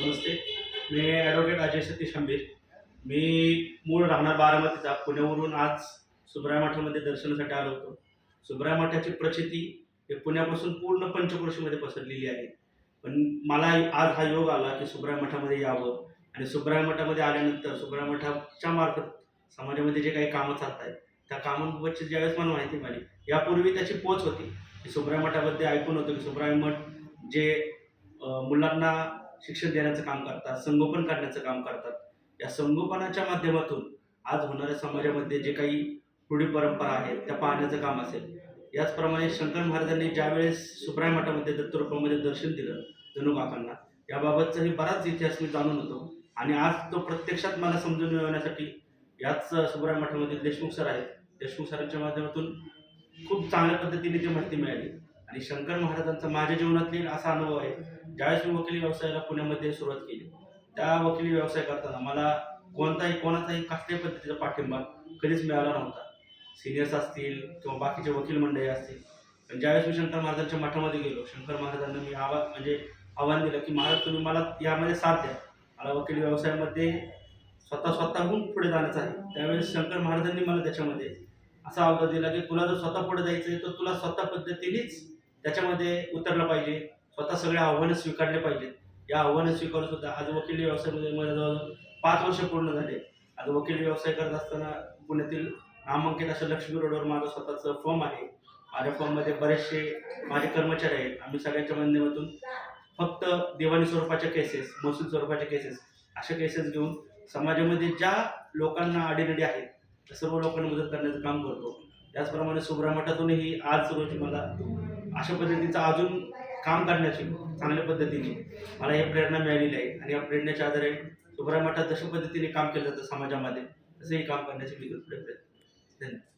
नमस्ते. मी ॲडव्होकेट अजय सतीश आंबीर मी मूळ राहणार बारामतीचा पुण्यावरून आज सुब्राय मठामध्ये दर्शनासाठी आलो होतो. सुब्राय मठाची प्रचिती हे पुण्यापासून पूर्ण पंचक्रोशीमध्ये पसरलेली आहे. पण मला आज हा योग आला की सुब्राय मठामध्ये यावं. आणि सुब्राय मठामध्ये आल्यानंतर सुब्राय मठाच्या मार्फत समाजामध्ये जे काही कामं चालत आहेत त्या कामांबाबतची ज्यावेळेस मला माहिती मिळाली यापूर्वी त्याची पोच होती. की सुब्राय मठामध्ये ऐकून होतं की सुब्राय मठ जे मुलांना शिक्षण देण्याचं काम करतात संगोपन करण्याचं काम करतात. या संगोपनाच्या माध्यमातून आज होणाऱ्या समाजामध्ये जे काही रूढी परंपरा आहेत त्या पाहण्याचं काम असेल. याचप्रमाणे शंकर महाराजांनी ज्यावेळेस सुप्राय मठामध्ये दत्तरूपामध्ये दर्शन दिलं जणू काकांना याबाबतचाही बराच इतिहास मी जाणून होतो. आणि आज तो प्रत्यक्षात मला समजून मिळवण्यासाठी याच सुब्राय मठामध्ये देशमुख सर आहेत. देशमुख सरांच्या माध्यमातून खूप चांगल्या पद्धतीने ती माहिती मिळाली. आणि शंकर महाराजांचा माझ्या जीवनातील असा अनुभव आहे. ज्यावेळेस मी वकिली व्यवसायाला पुण्यामध्ये सुरुवात केली त्या वकिली व्यवसाय करताना मला कोणताही कोणाचाही कसल्याही पद्धतीचा पाठिंबा कधीच मिळाला नव्हता. सिनियर्स असतील किंवा बाकीचे वकील मंडळी असतील. पण ज्यावेळेस मी शंकर महाराजांच्या मठामध्ये गेलो शंकर महाराजांना मी आवाज म्हणजे आव्हान दिलं की महाराज तुम्ही मला यामध्ये साथ द्या. मला वकिली व्यवसायामध्ये स्वतः स्वतःहून पुढे जाण्याचं आहे. त्यावेळेस शंकर महाराजांनी मला त्याच्यामध्ये असा अवघड दिला की तुला जर स्वतः पुढे जायचं आहे तर तुला स्वतः पद्धतीनेच त्याच्यामध्ये उतरलं पाहिजे. स्वतः सगळे आव्हानं स्वीकारले पाहिजेत. या आव्हानं स्वीकारून सुद्धा आज वकिली व्यवसायामध्ये मला जवळजवळ पाच वर्ष पूर्ण झाले. आज वकिली व्यवसाय करत असताना पुण्यातील नामांकित अशा लक्ष्मी रोडवर माझं स्वतःचं फॉर्म आहे. माझ्या फॉर्ममध्ये बरेचसे माझे कर्मचारी आहेत. आम्ही सगळ्यांच्या माध्यमातून फक्त दिवाणी स्वरूपाच्या केसेस महसूल स्वरूपाच्या केसेस अशा केसेस घेऊन समाजामध्ये ज्या लोकांना अडीनडी आहेत त्या सर्व लोकांना मदत करण्याचं काम करतो. त्याचप्रमाणे सुब्रमठातूनही आज रोजी मला अशा पद्धतीचं अजून काम करण्याची चांगल्या पद्धतीने. मला हे प्रेरणा मिळालेली आहे आणि या प्रेरणेच्या आधारे सुब्रा मठात जशा पद्धतीने काम केलं जातं समाजामध्ये तसंही काम करण्याचे मी पुढे प्रयत्न धन्यवाद.